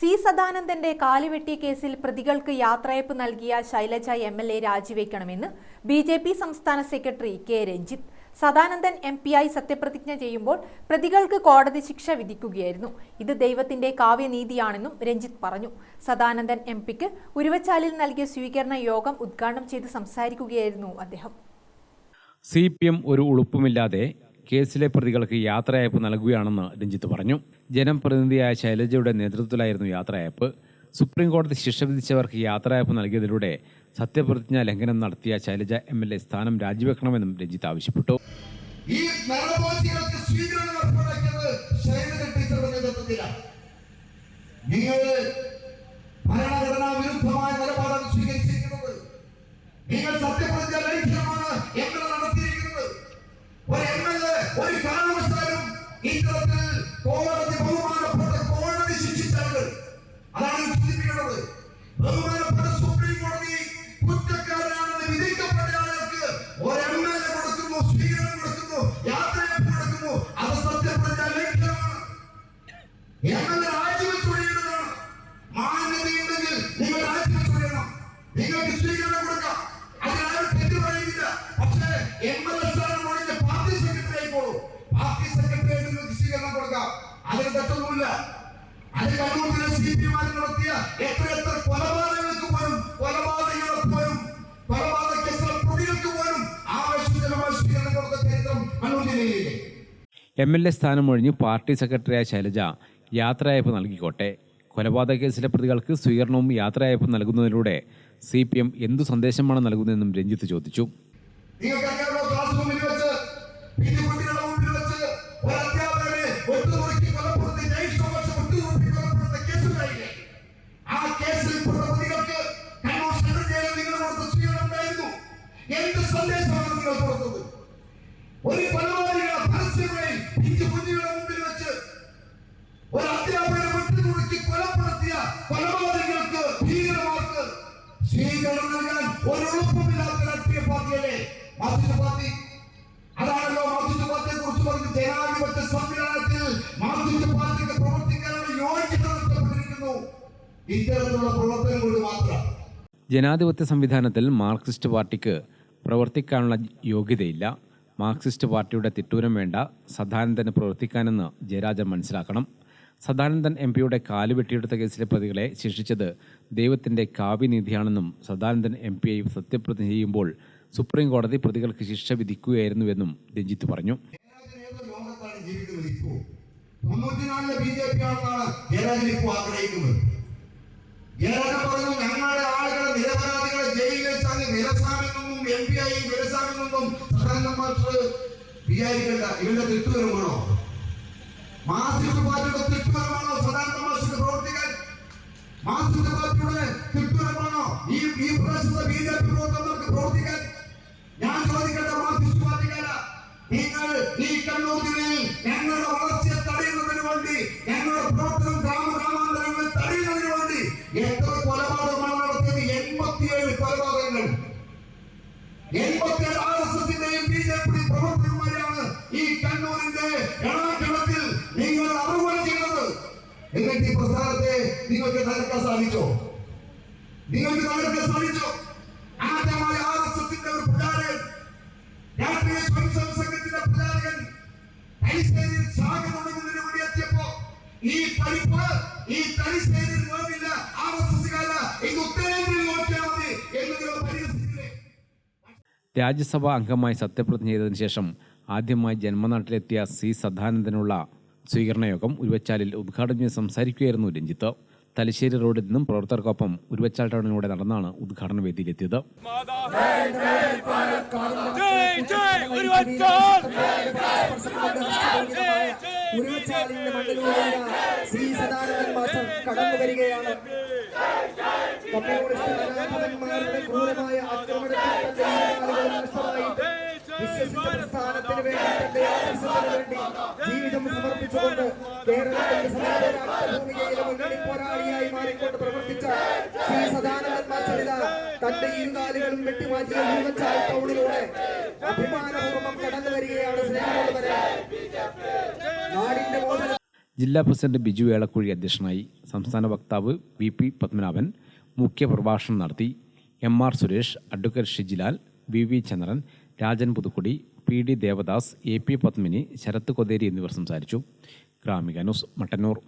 C സദാനന്ദന്റെ കാലുവെട്ടിയ കേസിൽ പ്രതികൾക്ക് യാത്രയപ്പ് നൽകിയ ശൈലജ എം എൽ എ രാജിവെക്കണമെന്ന് ബി ജെ പി സംസ്ഥാന secretary K Ranjith. Sadanandan M പിയായി സത്യപ്രതിജ്ഞ ചെയ്യുമ്പോൾ പ്രതികൾക്ക് കോടതി ശിക്ഷ വിധിക്കുകയായിരുന്നു. ഇത് ദൈവത്തിന്റെ കാവ്യനീതിയാണെന്നും രഞ്ജിത്ത് പറഞ്ഞു. സദാനന്ദൻ എം പിക്ക് ഉരുവച്ചാലിൽ നൽകിയ സ്വീകരണ യോഗം ഉദ്ഘാടനം ചെയ്ത് സംസാരിക്കുകയായിരുന്നു അദ്ദേഹം. സി ഒരു ഉളുപ്പുമില്ലാതെ കേസിലെ പ്രതികൾക്ക് യാത്രയയപ്പ് നൽകുകയാണെന്ന് രഞ്ജിത്ത് പറഞ്ഞു. ജനപ്രതിനിധിയായ ശൈലജയുടെ നേതൃത്വത്തിലായിരുന്നു യാത്രയയപ്പ്. സുപ്രീം കോടതി ശിക്ഷ വിധിച്ചവർക്ക് യാത്രയയപ്പ് നൽകിയതിലൂടെ സത്യപ്രതിജ്ഞ ലംഘനം നടത്തിയ ശൈലജ എം എൽ എ സ്ഥാനം രാജിവെക്കണമെന്നും രഞ്ജിത്ത് ആവശ്യപ്പെട്ടു. ഈ ശൈലജ ഭരണഘടനാ വിരുദ്ധമായ നിലപാടാണ് സ്വീകരിച്ചിരിക്കുന്നത്. നിങ്ങൾ സത്യപ്രതിജ്ഞ ലംഘനമാണ് കോടതി ബഹുമാനപ്പെട്ട കോടതി ശിക്ഷിച്ചാൽ അതാണ് സൂചിപ്പിക്കുന്നത് ബഹുമാനപ്പെട്ട തെറ്റൊന്നുമില്ല അത് കണ്ണൂരിലെ സി പി മാർ നടത്തിയ എത്ര എത്ര കൊലപാതകങ്ങൾക്ക് പോലും കൊലപാതകങ്ങൾക്ക് പോലും കൊലപാതക കേസിലെ പ്രതികൾക്ക് പോലും ആവേശജനമായ സ്വീകരണം കൊടുത്ത ചരിത്രം കണ്ണൂർ ജില്ലയിലെ എം എൽ എ സ്ഥാനം ഒഴിഞ്ഞ് പാർട്ടി സെക്രട്ടറിയായ ശൈലജ യാത്രയയപ്പ് നൽകിക്കോട്ടെ. കൊലപാതക കേസിലെ പ്രതികൾക്ക് സ്വീകരണവും യാത്രയയപ്പും നൽകുന്നതിലൂടെ സി പി എം എന്തു സന്ദേശമാണ് നൽകുന്നതെന്നും രഞ്ജിത്ത് ചോദിച്ചു. നിങ്ങൾക്കറിയാമോ പരസ്യമായി പിഞ്ചു കുഞ്ഞുങ്ങളുടെ മുമ്പിൽ വെച്ച് ഒരു അധ്യാപകനെ വെട്ടുനുറുക്കി കൊലപ്പെടുത്തിയ കൊലപാതകങ്ങൾക്ക് ഭീകരമാർക്ക് സ്വീകരണം നൽകാൻ ഒരു എളുപ്പമില്ലാത്ത രാഷ്ട്രീയ പാർട്ടിയല്ലേ മാർക്സിസ്റ്റ് പാർട്ടി? അതാണല്ലോ മാർക്സിസ്റ്റ് പാർട്ടിയെ കുറിച്ച് പറഞ്ഞ് ജനാധിപത്യ സംവിധാനത്തിൽ മാർക്സിസ്റ്റ് പാർട്ടിക്ക് പ്രവർത്തിക്കാനുള്ള യോഗ്യത നടത്തപ്പെട്ടിരിക്കുന്നു ഇത്തരത്തിലുള്ള പ്രവർത്തനം കൊണ്ട് മാത്രം. ജനാധിപത്യ സംവിധാനത്തിൽ മാർക്സിസ്റ്റ് പാർട്ടിക്ക് പ്രവർത്തിക്കാനുള്ള യോഗ്യതയില്ല. മാർക്സിസ്റ്റ് പാർട്ടിയുടെ തിട്ടൂരം വേണ്ട സദാനന്ദന് പ്രവർത്തിക്കാനെന്ന് ജയരാജൻ മനസ്സിലാക്കണം. സദാനന്ദൻ എം പിയുടെ കാൽ വെട്ടിയെടുത്ത കേസിലെ പ്രതികളെ ശിക്ഷിച്ചത് ദൈവത്തിന്റെ കാവ്യനീതിയാണെന്നും സദാനന്ദൻ എം പി ഐ സത്യപ്രതിജ്ഞ ചെയ്യുമ്പോൾ സുപ്രീം കോടതി പ്രതികൾക്ക് ശിക്ഷ വിധിക്കുകയായിരുന്നുവെന്നും രഞ്ജിത്ത് പറഞ്ഞു. ഞങ്ങളുടെ ആളുകളെ നിരപരാധികളെ ജയിലിൽ വെച്ചാൽ വിലസാമെന്നൊന്നും എം പി ആയി വിലസാമെന്നൊന്നും സദാനന്ദ മാസ്റ്റർ വിചാരിക്കണ്ട. ഇവന്റെ തിട്ടുവരമാണോ മാർക്സിസ്റ്റ് പാർട്ടിയുടെ തിട്ടുവരമാണോ സദാനന്ദ മാസ്റ്റർക്ക് പ്രവർത്തിക്കാൻ മാർക്സിസ്റ്റ് പാർട്ടിയുടെ ഈ ഈ പ്രദേശത്തെ ബി ജെ പി ഞാൻ ചോദിക്കട്ടെ മാർക്സിസ്റ്റ് പാർട്ടിക്കാരാ നിങ്ങൾ ഈ കണ്ണൂർ ഞങ്ങളുടെ വളർച്ചയെ തടയുന്നതിന് വേണ്ടി ഞങ്ങളുടെ പ്രവർത്തനം എണാക്കണത്തിൽ നിങ്ങൾ അറുപത് ചെയ്തത്. എന്നിട്ട് ഈ പ്രസ്ഥാനത്തെ നിങ്ങൾക്ക് തകർക്കാൻ സാധിച്ചോ? നിങ്ങൾക്ക് തകർക്കാൻ സാധിച്ചോ? ആദ്യമായ ആർ എസ് എസിന്റെ ഒരു പ്രചാരകൻ രാഷ്ട്രീയ സ്വയംസേവക സംഘത്തിന്റെ പ്രചാരകൻ തലശ്ശേരിയിൽ ശാഖ തുടങ്ങുന്നതിന് വേണ്ടി എത്തിയപ്പോ ഈ പരിപ്പ് ഈ തലശ്ശേരിയിൽ വേണ്ടില്ല ആർ എസ് എസ്കാര ഇത് രാജ്യസഭാ അംഗമായി സത്യപ്രതിജ്ഞ ചെയ്തതിനു ശേഷം ആദ്യമായി ജന്മനാട്ടിലെത്തിയ സി സദാനന്ദനുള്ള സ്വീകരണയോഗം ഉരുവച്ചാലിൽ ഉദ്ഘാടനം ചെയ്ത് സംസാരിക്കുകയായിരുന്നു രഞ്ജിത്ത്. തലശ്ശേരി റോഡിൽ നിന്നും പ്രവർത്തകർക്കൊപ്പം ഉരുവച്ചാൽ ടൗണിലൂടെ നടന്നാണ് ഉദ്ഘാടന വേദിയിലെത്തിയത്. ഉരുവച്ചാലിന്റെ മണ്ണിലൂടെ ശ്രീ സദാനന്ദൻ മാസ്റ്റർ കടന്നു വരികയാണ് കമ്മ്യൂണിസ്റ്റ് കലാപന്മാരുടെ ക്രൂരമായ ആക്രമണത്തിൽ നഷ്ടമായിട്ട് വേണ്ടി ജീവിതം പ്രവർത്തിച്ച ശ്രീ സദാനന്ദൻ നാടിന്റെ ജില്ലാ പ്രസിഡന്റ് ബിജു ഏളക്കുഴി അധ്യക്ഷനായി സംസ്ഥാന വക്താവ് വി പി പത്മനാഭൻ മുഖ്യ പ്രഭാഷണം നടത്തി M R Suresh advocate Shijilal V V Chandran Rajan Puthukkudi P D Devadas A P Padmini Sarath Kotheri എന്നിവർ സംസാരിച്ചു. ഗ്രാമിക ന്യൂസ് മട്ടന്നൂർ.